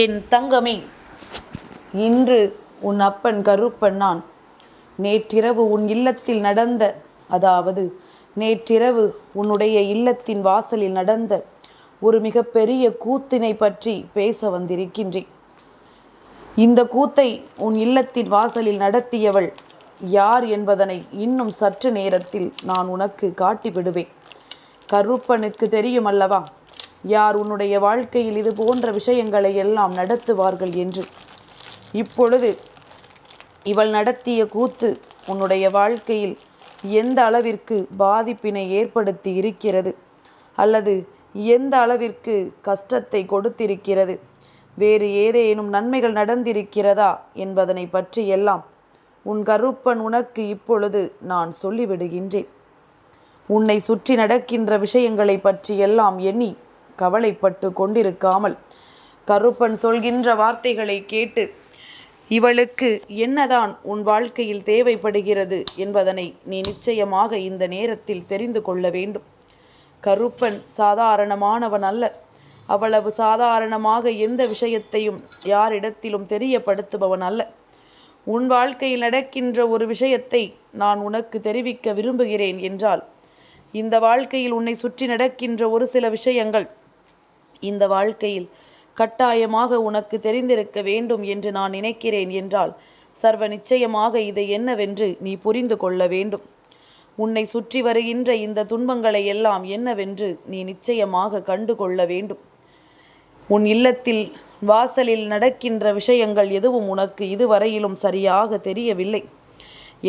என் தங்கமே இன்று உன் அப்பன் கருப்பன் நான். நேற்றிரவு உன் இல்லத்தில் நடந்த அதாவது நேற்றிரவு உன்னுடைய இல்லத்தின் வாசலில் நடந்த ஒரு மிகப்பெரிய கூத்தினை பற்றி பேச வந்திருக்கின்றேன். இந்த கூத்தை உன் இல்லத்தின் வாசலில் நடத்தியவள் யார் என்பதனை இன்னும் சற்று நேரத்தில் நான் உனக்கு காட்டிவிடுவேன். கருப்பனுக்கு தெரியும் அல்லவா? யார் உன்னுடைய வாழ்க்கையில் இது போன்ற விஷயங்களை எல்லாம் நடத்துவார்கள் என்று. இப்பொழுது இவள் நடத்திய கூத்து உன்னுடைய வாழ்க்கையில் எந்த அளவிற்கு பாதிப்பினை ஏற்படுத்தி இருக்கிறது? அல்லது எந்த அளவிற்கு கஷ்டத்தை கொடுத்திருக்கிறது? வேறு ஏதேனும் நன்மைகள் நடந்திருக்கிறதா என்பதனை பற்றி எல்லாம் உன் கருப்பன் உனக்கு இப்பொழுது நான் சொல்லிவிடுகின்றேன். உன்னை சுற்றி நடக்கின்ற விஷயங்களை பற்றியெல்லாம் எண்ணி கவலைப்பட்டு கொண்டிருக்காமல். கருப்பன் சொல்கின்ற வார்த்தைகளை கேட்டு இவளுக்கு என்னதான் உன் வாழ்க்கையில் தேவைப்படுகிறது என்பதனை நீ நிச்சயமாக இந்த நேரத்தில் தெரிந்து கொள்ள வேண்டும். கருப்பன் சாதாரணமானவன் அல்ல. அவ்வளவு சாதாரணமாக எந்த விஷயத்தையும் யாரிடத்திலும் தெரியப்படுத்துபவன் அல்ல. உன் வாழ்க்கையில் நடக்கின்ற ஒரு விஷயத்தை நான் உனக்கு தெரிவிக்க விரும்புகிறேன் என்றால் இந்த வாழ்க்கையில் உன்னை சுற்றி நடக்கின்ற ஒரு சில விஷயங்கள் இந்த வாழ்க்கையில் கட்டாயமாக உனக்கு தெரிந்திருக்க வேண்டும் என்று நான் நினைக்கிறேன் என்றால் சர்வ நிச்சயமாக இதை என்னவென்று நீ புரிந்து கொள்ள வேண்டும். உன்னை சுற்றி வருகின்ற இந்த துன்பங்களை எல்லாம் என்னவென்று நீ நிச்சயமாக கண்டு கொள்ள வேண்டும். உன் இல்லத்தில் வாசலில் நடக்கின்ற விஷயங்கள் எதுவும் உனக்கு இதுவரையிலும் சரியாக தெரியவில்லை.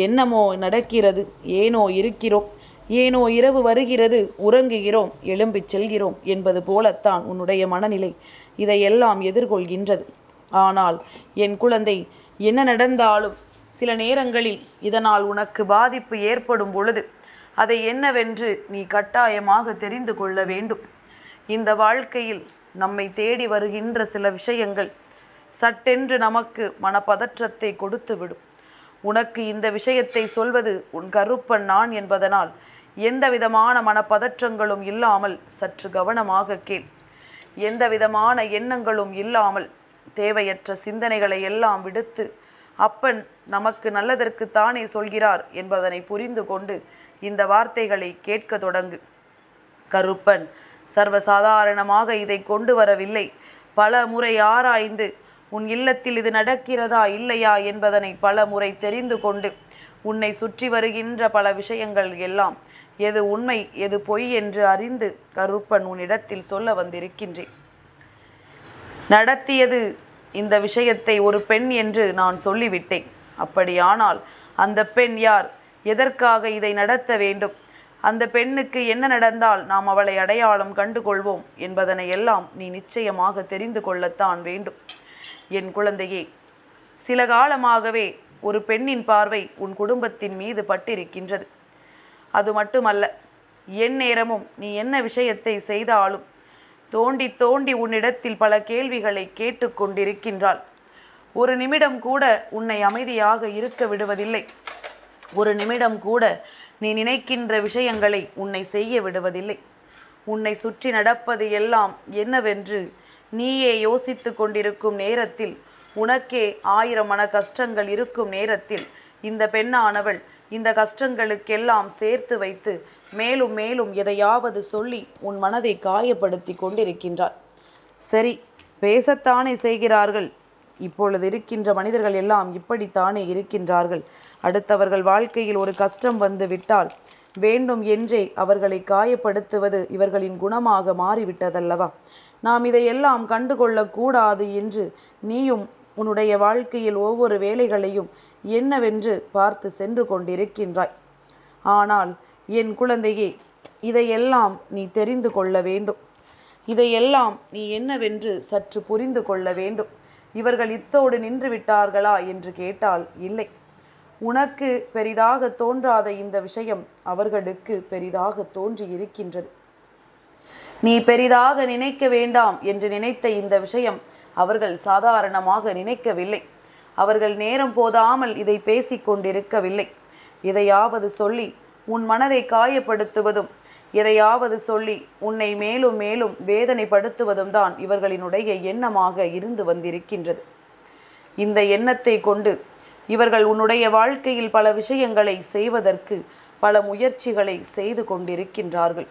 என்னமோ நடக்கிறது ஏனோ இருக்கிறோம். ஏனோ இரவு வருகிறது உறங்குகிறோம் எழும்பிச் செல்கிறோம் என்பது போலத்தான் உன்னுடைய மனநிலை இதையெல்லாம் எதிர்கொள்கின்றது. ஆனால் என் குழந்தை என்ன நடந்தாலும் சில நேரங்களில் இதனால் உனக்கு பாதிப்பு ஏற்படும் பொழுது அதை என்னவென்று நீ கட்டாயமாக தெரிந்து கொள்ள வேண்டும். இந்த வாழ்க்கையில் நம்மை தேடி வருகின்ற சில விஷயங்கள் சட்டென்று நமக்கு மனப்பதற்றத்தை கொடுத்துவிடும். உனக்கு இந்த விஷயத்தை சொல்வது உன் கருப்பன் நான் என்பதனால் எந்த விதமான மனப்பதற்றங்களும் இல்லாமல் சற்று கவனமாக கேள். எந்த விதமான எண்ணங்களும் இல்லாமல் தேவையற்ற சிந்தனைகளை எல்லாம் விடுத்து அப்பன் நமக்கு நல்லதற்கு தானே சொல்கிறார் என்பதனை புரிந்து கொண்டு இந்த வார்த்தைகளை கேட்க தொடங்கு. கருப்பன் சர்வசாதாரணமாக இதை கொண்டு வரவில்லை. பல முறை ஆராய்ந்து உன் இல்லத்தில் இது நடக்கிறதா இல்லையா என்பதனை பல முறை தெரிந்து கொண்டு உன்னை சுற்றி வருகின்ற பல விஷயங்கள் எல்லாம் எது உண்மை எது பொய் என்று அறிந்து கருப்பன் உன்னிடத்தில் சொல்ல வந்திருக்கின்றேன். நடத்தியது இந்த விஷயத்தை ஒரு பெண் என்று நான் சொல்லிவிட்டேன். அப்படியானால் அந்த பெண் யார்? எதற்காக இதை நடத்த வேண்டும்? அந்த பெண்ணுக்கு என்ன நடந்தால் நாம் அவளை அடையாளம் கண்டுகொள்வோம் என்பதனை எல்லாம் நீ நிச்சயமாக தெரிந்து கொள்ளத்தான் வேண்டும். என் குழந்தையே சில காலமாகவே ஒரு பெண்ணின் பார்வை உன் குடும்பத்தின் மீது பட்டிருக்கின்றது. அது மட்டுமல்ல என் நேரமும் நீ என்ன விஷயத்தை செய்தாலும் தோண்டி தோண்டி உன்னிடத்தில் பல கேள்விகளை கேட்டுக்கொண்டிருக்கின்றாள் ஒரு நிமிடம் கூட உன்னை அமைதியாக இருக்க விடுவதில்லை. ஒரு நிமிடம் கூட நீ நினைக்கின்ற விஷயங்களை உன்னை செய்ய விடுவதில்லை. உன்னை சுற்றி நடப்பது எல்லாம் என்னவென்று நீயே யோசித்து கொண்டிருக்கும் நேரத்தில் உனக்கே ஆயிரம் மன கஷ்டங்கள் இருக்கும் நேரத்தில் இந்த பெண்ணானவள் இந்த கஷ்டங்களுக்கெல்லாம் சேர்த்து வைத்து மேலும் மேலும் எதையாவது சொல்லி உன் மனதை காயப்படுத்தி கொண்டிருக்கின்றாள். சரி பேசத்தானே செய்கிறார்கள். இப்பொழுது இருக்கின்ற மனிதர்கள் எல்லாம் இப்படித்தானே இருக்கின்றார்கள். அடுத்தவர்கள் வாழ்க்கையில் ஒரு கஷ்டம் வந்து விட்டால் வேண்டும் என்றே அவர்களை காயப்படுத்துவது இவர்களின் குணமாக மாறிவிட்டதல்லவா? நாம் இதையெல்லாம் கண்டுகொள்ளக்கூடாது என்று நீயும் உன்னுடைய வாழ்க்கையில் ஒவ்வொரு வேலைகளையும் என்னவென்று பார்த்து சென்று கொண்டிருக்கின்றாய். ஆனால் என் குழந்தையே இதையெல்லாம் நீ தெரிந்து கொள்ள வேண்டும். இதையெல்லாம் நீ என்னவென்று சற்று புரிந்து கொள்ள வேண்டும். இவர்கள் இத்தோடு நின்று விட்டார்களா என்று கேட்டால் இல்லை. உனக்கு பெரிதாக தோன்றாத இந்த விஷயம் அவர்களுக்கு பெரிதாக தோன்றி இருக்கின்றது நீ பெரிதாக நினைக்க வேண்டாம் என்று நினைத்த இந்த விஷயம் அவர்கள் சாதாரணமாக நினைக்கவில்லை. அவர்கள் நேரம் போதாமல் இதை பேசிக் கொண்டிருக்கவில்லை. இதையாவது சொல்லி உன் மனதை காயப்படுத்துவதும் எதையாவது சொல்லி உன்னை மேலும் மேலும் வேதனைப்படுத்துவதும் தான் இவர்களினுடைய எண்ணமாக இருந்து வந்திருக்கின்றது. இந்த எண்ணத்தை கொண்டு இவர்கள் உன்னுடைய வாழ்க்கையில் பல விஷயங்களை செய்வதற்கு பல முயற்சிகளை செய்து கொண்டிருக்கின்றார்கள்.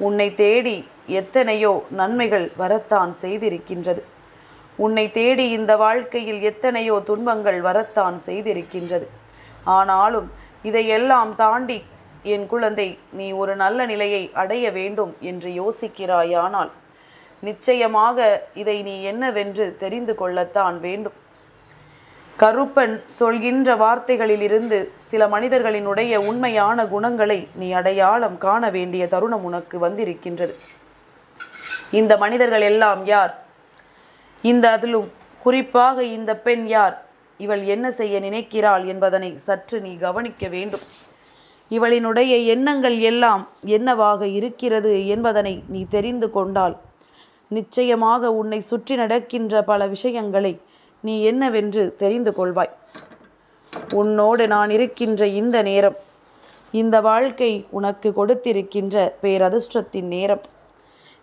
உன்னை தேடி எத்தனையோ நன்மைகள் வரத்தான் செய்திருக்கின்றது. உன்னை தேடி இந்த வாழ்க்கையில் எத்தனையோ துன்பங்கள் வரத்தான் செய்திருக்கின்றது. ஆனாலும் இதையெல்லாம் தாண்டி என் குழந்தை நீ ஒரு நல்ல நிலையை அடைய வேண்டும் என்று யோசிக்கிறாயானால் நிச்சயமாக இதை நீ என்னவென்று தெரிந்து கொள்ளத்தான் வேண்டும். கருப்பன் சொல்கின்ற வார்த்தைகளிலிருந்து சில மனிதர்களினுடைய உண்மையான குணங்களை நீ அடையாளம் காண வேண்டிய தருணம் உனக்கு வந்திருக்கின்றது. இந்த மனிதர்கள் எல்லாம் யார்? இந்த அதிலும் குறிப்பாக இந்த பெண் யார்? இவள் என்ன செய்ய நினைக்கிறாள் என்பதனை சற்று நீ கவனிக்க வேண்டும். இவளினுடைய எண்ணங்கள் எல்லாம் என்னவாக இருக்கிறது என்பதனை நீ தெரிந்து கொண்டால் நிச்சயமாக உன்னை சுற்றி நடக்கின்ற பல விஷயங்களை நீ என்னவென்று தெரிந்து கொள்வாய். உன்னோடு நான் இருக்கின்ற இந்த நேரம். இந்த வாழ்க்கை உனக்கு கொடுத்திருக்கின்ற பேரதிர்ஷ்டத்தின் நேரம்.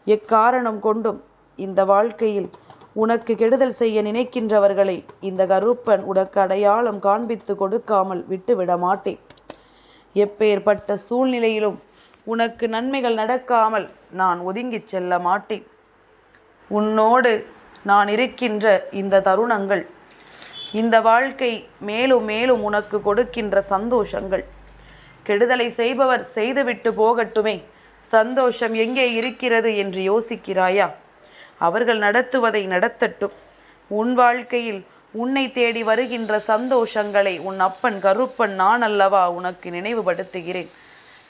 எக்காரணம் கொண்டும் இந்த வாழ்க்கையில் உனக்கு கெடுதல் செய்ய நினைக்கின்றவர்களை இந்த கருப்பன் உனக்கு அடையாளம் காண்பித்து கொடுக்காமல் விட்டுவிட மாட்டேன். எப்பேற்பட்ட சூழ்நிலையிலும் உனக்கு நன்மைகள் நடக்காமல் நான் ஒதுங்கிச் செல்ல மாட்டேன். உன்னோடு நான் இருக்கின்ற இந்த தருணங்கள் இந்த வாழ்க்கை மேலும் மேலும் உனக்கு கொடுக்கின்ற சந்தோஷங்கள். கெடுதலை செய்பவர் செய்துவிட்டு போகட்டுமே. சந்தோஷம் எங்கே இருக்கிறது என்று யோசிக்கிறாயா? அவர்கள் நடத்துவதை நடத்தட்டும். உன் வாழ்க்கையில் உன்னை தேடி வருகின்ற சந்தோஷங்களை உன் அப்பன் கருப்பன் நான் அல்லவா உனக்கு நினைவுபடுத்துகிறேன்.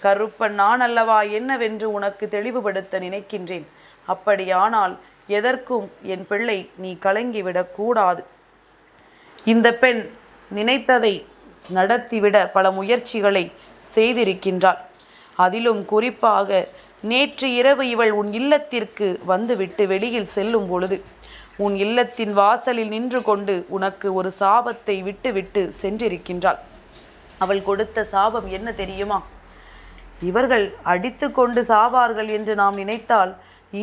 கருப்பன் நான் அல்லவா என்னவென்று உனக்கு தெளிவுபடுத்த நினைக்கின்றேன். அப்படியானால் எதற்கும் என் பிள்ளை நீ கலங்கிவிடக்கூடாது. இந்த பெண் நினைத்ததை நடத்திவிட பல முயற்சிகளை செய்திருக்கின்றாள். அதிலும் குறிப்பாக நேற்று இரவு இவள் உன் இல்லத்திற்கு வந்துவிட்டு வெளியில் செல்லும் பொழுது உன் இல்லத்தின் வாசலில் நின்று கொண்டு உனக்கு ஒரு சாபத்தை விட்டுவிட்டு சென்றிருக்கின்றாள். அவள் கொடுத்த சாபம் என்ன தெரியுமா? இவர்கள் அடித்து கொண்டு சாவார்கள் என்று நாம் நினைத்தால்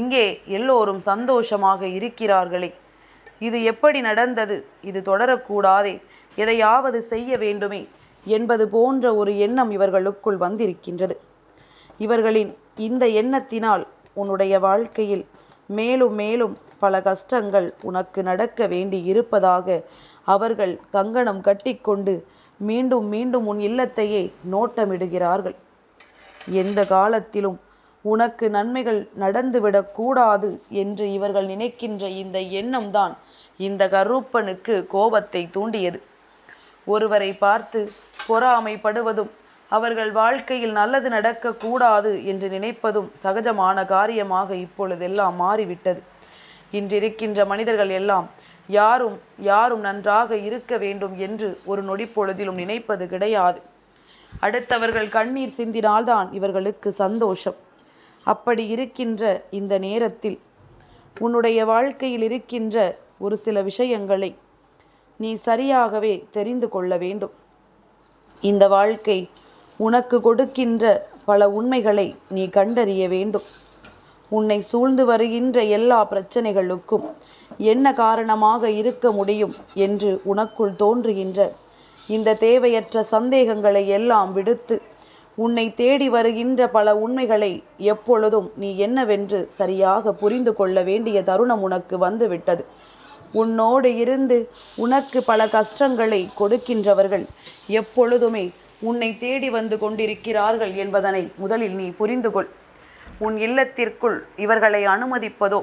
இங்கே எல்லோரும் சந்தோஷமாக இருக்கிறார்களே. இது எப்படி நடந்தது? இது தொடரக்கூடாதே. எதையாவது செய்ய வேண்டுமே என்பது போன்ற ஒரு எண்ணம் இவர்களுக்குள் வந்திருக்கின்றது. இவர்களின் இந்த எண்ணத்தினால் உன்னுடைய வாழ்க்கையில் மேலும் மேலும் பல கஷ்டங்கள் உனக்கு நடக்க வேண்டி இருப்பதாக அவர்கள் கங்கணம் கட்டிக்கொண்டு மீண்டும் மீண்டும் உன் இல்லத்தையே நோட்டமிடுகிறார்கள். எந்த காலத்திலும் உனக்கு நன்மைகள் நடந்துவிடக் கூடாது என்று இவர்கள் நினைக்கின்ற இந்த எண்ணம்தான் இந்த கருப்பனுக்கு கோபத்தை தூண்டியது. ஒருவரை பார்த்து பொறாமைப்படுவதும் அவர்கள் வாழ்க்கையில் நல்லது நடக்கக்கூடாது என்று நினைப்பதும் சகஜமான காரியமாக இப்பொழுதெல்லாம் மாறிவிட்டது. இன்றிருக்கின்ற மனிதர்கள் எல்லாம் யாரும் யாரும் நன்றாக இருக்க வேண்டும் என்று ஒரு நொடி பொழுதிலும் நினைப்பது கிடையாது. அடுத்தவர்கள் கண்ணீர் சிந்தினால்தான் இவர்களுக்கு சந்தோஷம். அப்படி இருக்கின்ற இந்த நேரத்தில் உன்னுடைய வாழ்க்கையில் இருக்கின்ற ஒரு சில விஷயங்களை நீ சரியாகவே தெரிந்து கொள்ள வேண்டும். இந்த வாழ்க்கை உனக்கு கொடுக்கின்ற பல உண்மைகளை நீ கண்டறிய வேண்டும். உன்னை சூழ்ந்து வருகின்ற எல்லா பிரச்சனைகளுக்கும் என்ன காரணமாக இருக்க முடியும் என்று உனக்குள் தோன்றுகின்ற இந்த தேவையற்ற சந்தேகங்களை எல்லாம் விடுத்து உன்னை தேடி வருகின்ற பல உண்மைகளை எப்பொழுதும் நீ என்னவென்று சரியாக புரிந்து கொள்ள வேண்டிய தருணம் உனக்கு வந்துவிட்டது. உன்னோடு இருந்து உனக்கு பல கஷ்டங்களை கொடுக்கின்றவர்கள் எப்பொழுதுமே உன்னை தேடி வந்து கொண்டிருக்கிறார்கள் என்பதனை முதலில் நீ புரிந்து கொள். உன் இல்லத்திற்குள் இவர்களை அனுமதிப்பதோ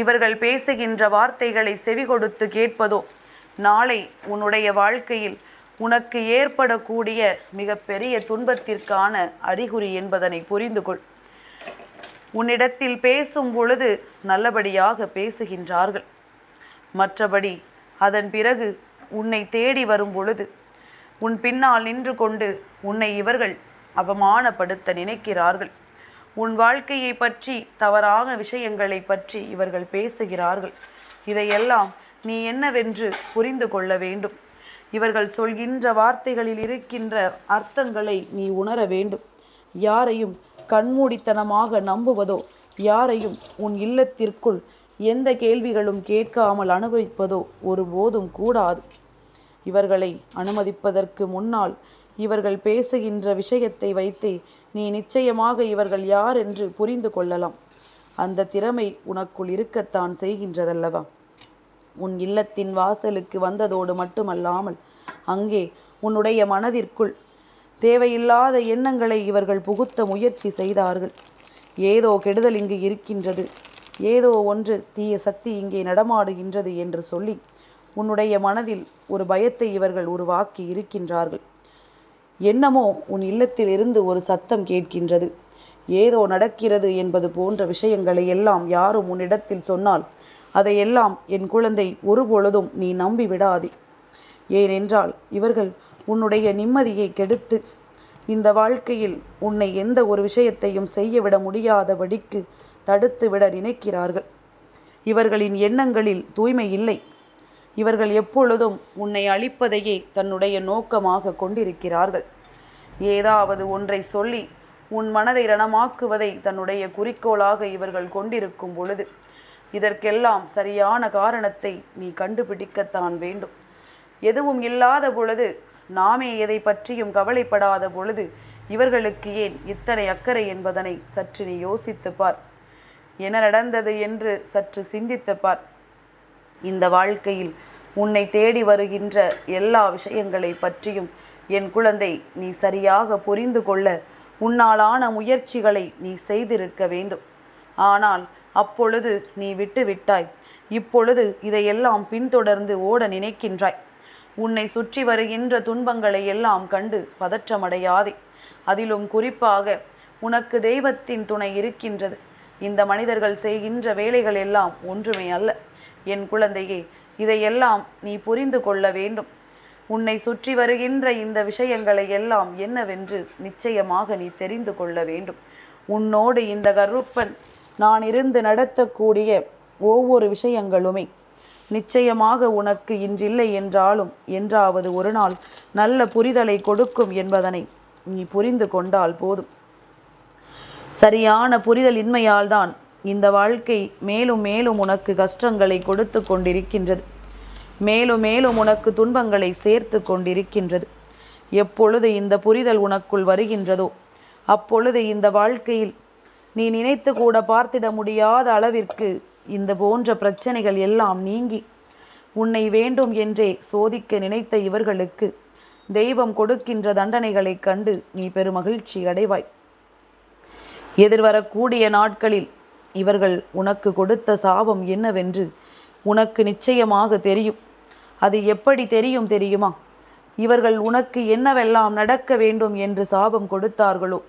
இவர்கள் பேசுகின்ற வார்த்தைகளை செவி கொடுத்து கேட்பதோ நாளை உன்னுடைய வாழ்க்கையில் உனக்கு ஏற்படக்கூடிய மிகப்பெரிய துன்பத்திற்கான அறிகுறி என்பதனை புரிந்து கொள். உன்னிடத்தில் பேசும் பொழுது நல்லபடியாக பேசுகின்றார்கள். மற்றபடி அதன் பிறகு உன்னை தேடி வரும் பொழுது உன் பின்னால் நின்று கொண்டு உன்னை இவர்கள் அவமானப்படுத்த நினைக்கிறார்கள். உன் வாழ்க்கையை பற்றி தவறான விஷயங்களை பற்றி இவர்கள் பேசுகிறார்கள். இதையெல்லாம் நீ என்னவென்று புரிந்து கொள்ள வேண்டும். இவர்கள் சொல்கின்ற வார்த்தைகளில் இருக்கின்ற அர்த்தங்களை நீ உணர வேண்டும். யாரையும் கண்மூடித்தனமாக நம்புவதோ யாரையும் உன் இல்லத்திற்குள் எந்த கேள்விகளும் கேட்காமல் அனுபவிப்பதோ ஒருபோதும் கூடாது. இவர்களை அனுமதிப்பதற்கு முன்னால் இவர்கள் பேசுகின்ற விஷயத்தை வைத்தே நீ நிச்சயமாக இவர்கள் யார் என்று புரிந்து கொள்ளலாம். அந்த திறமை உனக்குள் இருக்கத்தான் செய்கின்றதல்லவா? உன் இல்லத்தின் வாசலுக்கு வந்ததோடு மட்டுமல்லாமல் அங்கே உன்னுடைய மனதிற்குள் தேவையில்லாத எண்ணங்களை இவர்கள் புகுத்த முயற்சி செய்தார்கள். ஏதோ கெடுதல் இங்கு இருக்கின்றது. ஏதோ ஒன்று தீய சக்தி இங்கே நடமாடுகின்றது என்று சொல்லி உன்னுடைய மனதில் ஒரு பயத்தை இவர்கள் உருவாக்கி இருக்கின்றார்கள். என்னமோ உன் இல்லத்தில் இருந்து ஒரு சத்தம் கேட்கின்றது. ஏதோ நடக்கிறது என்பது போன்ற விஷயங்களை எல்லாம் யாரும் உன்னிடத்தில் சொன்னால் அதையெல்லாம் என் குழந்தை ஒருபொழுதும் நீ நம்பி விடாதே ஏனென்றால் இவர்கள் உன்னுடைய நிம்மதியை கெடுத்து இந்த வாழ்க்கையில் உன்னை எந்த ஒரு விஷயத்தையும் செய்யவிட முடியாதபடிக்கு தடுத்துவிட நினைக்கிறார்கள். இவர்களின் எண்ணங்களில் தூய்மை இல்லை. இவர்கள் எப்பொழுதும் உன்னை அழிப்பதையே தன்னுடைய நோக்கமாக கொண்டிருக்கிறார்கள். ஏதாவது ஒன்றை சொல்லி உன் மனதை ரணமாக்குவதை தன்னுடைய குறிக்கோளாக இவர்கள் கொண்டிருக்கும் பொழுது இதற்கெல்லாம் சரியான காரணத்தை நீ கண்டுபிடிக்கத்தான் வேண்டும். எதுவும் இல்லாத பொழுது நாமே எதை பற்றியும் கவலைப்படாத பொழுது இவர்களுக்கு ஏன் இத்தனை அக்கறை என்பதனை சற்று நீ யோசித்துப் பார். என்ன நடந்தது என்று சற்று சிந்தித்து பார். இந்த வாழ்க்கையில் உன்னை தேடி வருகின்ற எல்லா விஷயங்களை பற்றியும் என் குழந்தை நீ சரியாக புரிந்து கொள்ள உன்னாலான முயற்சிகளை நீ செய்திருக்க வேண்டும். ஆனால் அப்பொழுது நீ விட்டு விட்டாய் இப்பொழுது இதையெல்லாம் பின்தொடர்ந்து ஓட நினைக்கின்றாய். உன்னை சுற்றி வருகின்ற துன்பங்களை எல்லாம் கண்டு பதற்றமடையாதே. அதிலும் குறிப்பாக உனக்கு தெய்வத்தின் துணை இருக்கின்றது. இந்த மனிதர்கள் செய்கின்ற வேலைகள் எல்லாம் ஒன்றுமே அல்ல. என் குழந்தையே இதையெல்லாம் நீ புரிந்து கொள்ள வேண்டும். உன்னை சுற்றி வருகின்ற இந்த விஷயங்களை எல்லாம் என்னவென்று நிச்சயமாக நீ தெரிந்து கொள்ள வேண்டும். உன்னோடு இந்த கருப்பன் நான் இருந்து நடத்தக்கூடிய ஒவ்வொரு விஷயங்களுமே நிச்சயமாக உனக்கு இன்றில்லை என்றாலும் என்றாவது ஒரு நாள் நல்ல புரிதலை கொடுக்கும் என்பதனை நீ புரிந்து கொண்டால் போதும். சரியான புரிதல் இன்மையால் தான் இந்த வாழ்க்கை மேலும் மேலும் உனக்கு கஷ்டங்களை கொடுத்து கொண்டிருக்கின்றது. மேலும் மேலும் உனக்கு துன்பங்களை சேர்த்து கொண்டிருக்கின்றது. எப்பொழுது இந்த புரிதல் உனக்குள் வருகின்றதோ அப்பொழுது இந்த வாழ்க்கையில் நீ நினைத்து கூட பார்த்திட முடியாத அளவிற்கு இந்த போன்ற பிரச்சனைகள் எல்லாம் நீங்கி உன்னை வேண்டும் என்றே சோதிக்க நினைத்த இவர்களுக்கு தெய்வம் கொடுக்கின்ற தண்டனைகளைக் கண்டு நீ பெருமகிழ்ச்சி அடைவாய். எதிர்வரக்கூடிய நாட்களில் இவர்கள் உனக்கு கொடுத்த சாபம் என்னவென்று உனக்கு நிச்சயமாக தெரியும். அது எப்படி தெரியும் தெரியுமா? இவர்கள் உனக்கு என்னவெல்லாம் நடக்க வேண்டும் என்று சாபம் கொடுத்தார்களோ?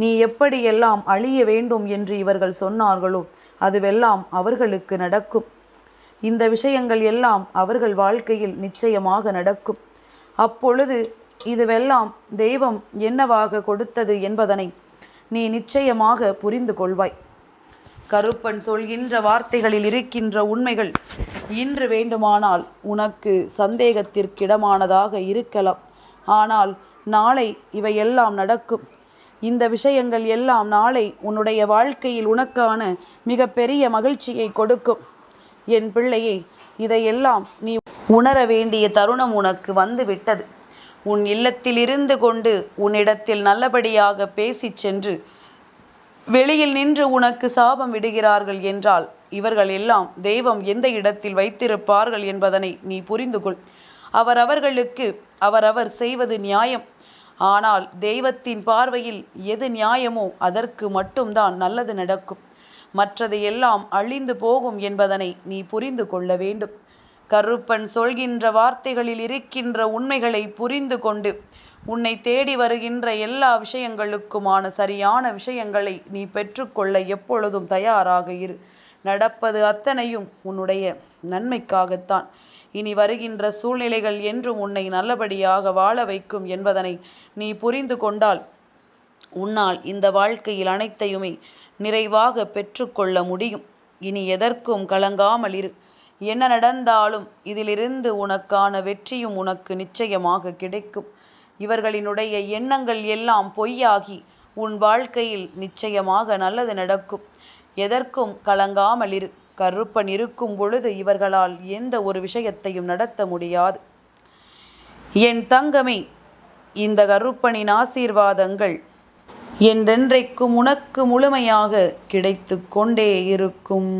நீ எப்படியெல்லாம் அழிய வேண்டும் என்று இவர்கள் சொன்னார்களோ அதுவெல்லாம் அவர்களுக்கு நடக்கும். இந்த விஷயங்கள் எல்லாம் அவர்கள் வாழ்க்கையில் நிச்சயமாக நடக்கும். அப்பொழுது இதுவெல்லாம் தெய்வம் என்னவாக கொடுத்தது என்பதனை நீ நிச்சயமாக புரிந்து கொள்வாய். கருப்பன் சொல்கின்ற வார்த்தைகளில் இருக்கின்ற உண்மைகள் இன்று வேண்டுமானால் உனக்கு சந்தேகத்திற்கிடமானதாக இருக்கலாம். ஆனால் நாளை இவையெல்லாம் நடக்கும். இந்த விஷயங்கள் எல்லாம் நாளை உன்னுடைய வாழ்க்கையில் உனக்கான மிகப்பெரிய மகிழ்ச்சியை கொடுக்கும். என் பிள்ளையே இதையெல்லாம் நீ உணர வேண்டிய தருணம் உனக்கு வந்து விட்டது உன் இல்லத்தில் இருந்து கொண்டு உன்னிடத்தில் நல்லபடியாக பேசி சென்று வெளியில் நின்று உனக்கு சாபம் விடுகிறார்கள் என்றால் இவர்கள் எல்லாம் தெய்வம் எந்த இடத்தில் வைத்திருப்பார்கள் என்பதனை நீ புரிந்து கொள் அவரவர்களுக்கு அவரவர் செய்வது நியாயம். ஆனால் தெய்வத்தின் பார்வையில் எது நியாயமோ அதற்கு மட்டும்தான் நல்லது நடக்கும். மற்றது எல்லாம் அழிந்து போகும் என்பதனை நீ புரிந்து கொள்ள வேண்டும். கருப்பன் சொல்கின்ற வார்த்தைகளில் இருக்கின்ற உண்மைகளை புரிந்து கொண்டு உன்னை தேடி வருகின்ற எல்லா விஷயங்களுக்குமான சரியான விஷயங்களை நீ பெற்றுக்கொள்ள எப்பொழுதும் தயாராக இரு. நடப்பது அத்தனையும் உன்னுடைய நன்மைக்காகத்தான். இனி வருகின்ற சூழ்நிலைகள் என்றும் உன்னை நல்லபடியாக வாழ வைக்கும் என்பதனை நீ புரிந்து கொண்டால் உன்னால் இந்த வாழ்க்கையில் அனைத்தையுமே நிறைவாக பெற்றுக்கொள்ள முடியும். இனி எதற்கும் கலங்காமல் இரு. என்ன நடந்தாலும் இதிலிருந்து உனக்கான வெற்றியும் உனக்கு நிச்சயமாக கிடைக்கும். இவர்களினுடைய எண்ணங்கள் எல்லாம் பொய்யாகி உன் வாழ்க்கையில் நிச்சயமாக நல்லது நடக்கும். எதற்கும் கலங்காமல் இரு. கருப்பன் இருக்கும் பொழுது இவர்களால் எந்த ஒரு விஷயத்தையும் நடத்த முடியாது. என் தங்கமே இந்த கருப்பனின் ஆசீர்வாதங்கள் என்றென்றைக்கும் உனக்கு முழுமையாக கிடைத்து கொண்டே இருக்கும்.